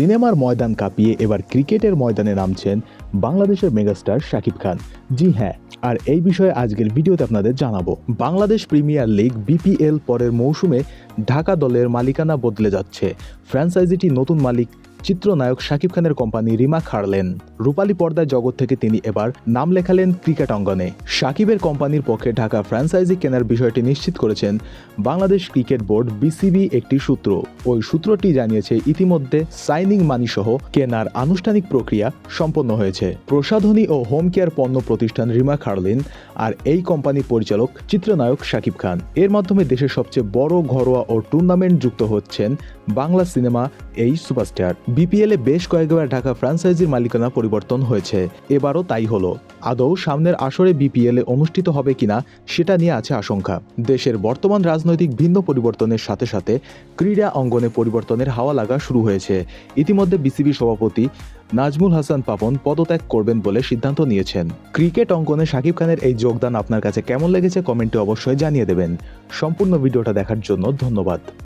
সিনেমার ময়দান কাঁপিয়ে এবার ক্রিকেটের ময়দানে নামছেন বাংলাদেশের মেগাস্টার শাকিব খান। জি হ্যাঁ আর এই বিষয়ে আজকের ভিডিওতে আপনাদের জানাব। বাংলাদেশ প্রিমিয়ার লিগ বিপিএল পরের মৌসুমে ঢাকা দলের মালিকানা বদলে যাচ্ছে। ফ্র্যাঞ্চাইজিটি নতুন মালিক চিত্রনায়ক শাকিব খানের কোম্পানি রিমা খাড়লেন। রূপালী পর্দার জগৎ থেকে তিনি এবার নাম লেখালেন ক্রিকেট অঙ্গনে। শাকিবের কোম্পানির পক্ষে ঢাকা ফ্র্যাঞ্চাইজি কেনার বিষয়টি নিশ্চিত করেছেন বাংলাদেশ ক্রিকেট বোর্ড বিসিবি একটি সূত্র। ওই সূত্রটি জানিয়েছে, ইতিমধ্যে সাইনিং মানি সহ কেনার আনুষ্ঠানিক প্রক্রিয়া সম্পন্ন হয়েছে। প্রসাধনী ও হোম কেয়ার পণ্য প্রতিষ্ঠান রিমা খার্লিন আর এই কোম্পানির পরিচালক চিত্রনায়ক শাকিব খান। এর মাধ্যমে দেশের সবচেয়ে বড় ঘরোয়া ও টুর্নামেন্ট যুক্ত হচ্ছেন বাংলা সিনেমা এই সুপারস্টার বিপিএলে বেশ কয়েকবার ঢাকা ফ্র্যাঞ্চাইজির মালিকানা পরিবর্তন হয়েছে। এবারও তাই হলো। আদৌ সামনের আসরে বিপিএলে অনুষ্ঠিত হবে কিনা সেটা নিয়ে আছে আশঙ্কা। দেশের বর্তমান রাজনৈতিক ভিন্ন পরিবর্তনের সাথে সাথে ক্রীড়া অঙ্গনে পরিবর্তনের হাওয়া লাগা শুরু হয়েছে। ইতিমধ্যে বিসিবি সভাপতি নাজমুল হাসান পাপন পদত্যাগ করবেন বলে সিদ্ধান্ত নিয়েছেন। ক্রিকেট অঙ্গনে শাকিব খানের এই যোগদান আপনার কাছে কেমন লেগেছে কমেন্টে অবশ্যই জানিয়ে দেবেন। সম্পূর্ণ ভিডিওটা দেখার জন্য ধন্যবাদ।